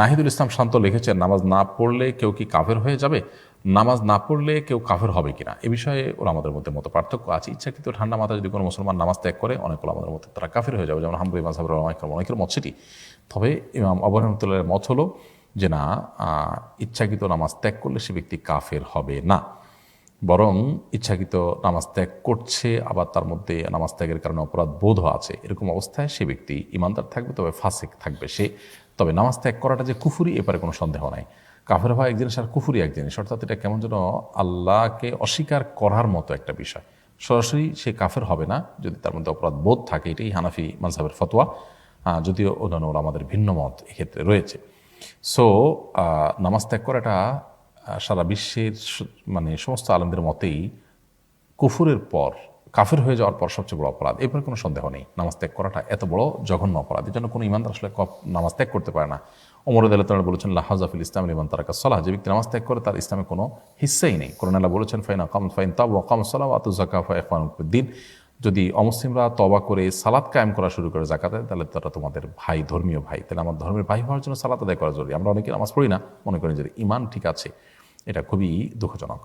নাহিদুল ইসলাম শান্ত লিখেছেন নামাজ না পড়লে কেউ কি কাফের হয়ে যাবে? নামাজ না পড়লে কেউ কাফের হবে কিনা? এ বিষয়ে ওরা আমাদের মধ্যে মতো পার্থক্য আছে। ইচ্ছাকৃত ঠান্ডা মাথায় যদি কোনো মুসলমান নামাজ ত্যাগ করে, অনেক আমাদের মধ্যে তারা কাফের হয়ে যাবে। যেমন হাম্বুই মাঝহাবের অনেকের অনেকের মত সেটি। তবে ইমাম অবরহমতুল্লাহের মত হলো যে, না ইচ্ছাকৃত নামাজ ত্যাগ করলে সে ব্যক্তি কাফের হবে না। বরং ইচ্ছাকৃত নামাজ ত্যাগ করছে, আবার তার মধ্যে নামাজ ত্যাগের কারণে অপরাধ বোধ আছে। এরকম অবস্থায় সে ব্যক্তি ইমানদার থাকবে, তবে ফাসেক থাকবে সে। তবে নামাজ ত্যাগ করাটা যে কুফুরি এপারে কোনো সন্দেহ নাই। কাফের হওয়া এক জিনিস আর কুফুরি এক জিনিস অর্থাৎ এটা কেমন যেন আল্লাহকে অস্বীকার করার মতো একটা বিষয়। সরাসরি সে কাফের হবে না, যদি তার মধ্যে অপরাধ বোধ থাকে, এটাই হানাফি মাঝহাবের ফতোয়া। যদিও অন্যান্য আমাদের ভিন্ন মত এক্ষেত্রে রয়েছে। সো নামাজ ত্যাগ করাটা সারা বিশ্বের মানে সমস্ত আলমদের মতেই কুফুরের পর কাফের হয়ে যাওয়ার পর সবচেয়ে বড় অপরাধ। এরপরে কোনো সন্দেহ নেই। নামাজ ত্যাগ করাটা এত বড় জঘন্য অপরাধ। এই জন্য কোনো ইমানদার আসলে নামাজ ত্যাগ করতে পারে না। ওমর আল্লাহ বলেছেন লাহাজাফিল ইসলাম ইমান তারাকা সলাহ যে ব্যক্তি নামাজ ত্যাগ করে তার ইসলামে কোনো হিস্সাই নেই। কোরআন আল্লাহ বলেছেন, ফাইন আকাম, ফাইন তাব আকাম সালাহ আতু জাকা ফাইফানুদ্দিন যদি অমুসলিমরা তবা করে সালাদ কায়েম করা শুরু করে জাকাতে তাহলে তারা তোমাদের ভাই, ধর্মীয় ভাই। তাহলে আমার ধর্মের ভাই হওয়ার জন্য সালাত আদায় করা জরুরি। আমরা অনেকে নামাজ পড়ি না। মনে করি যে ইমান ঠিক আছে। এটা খুবই দুঃখজনক।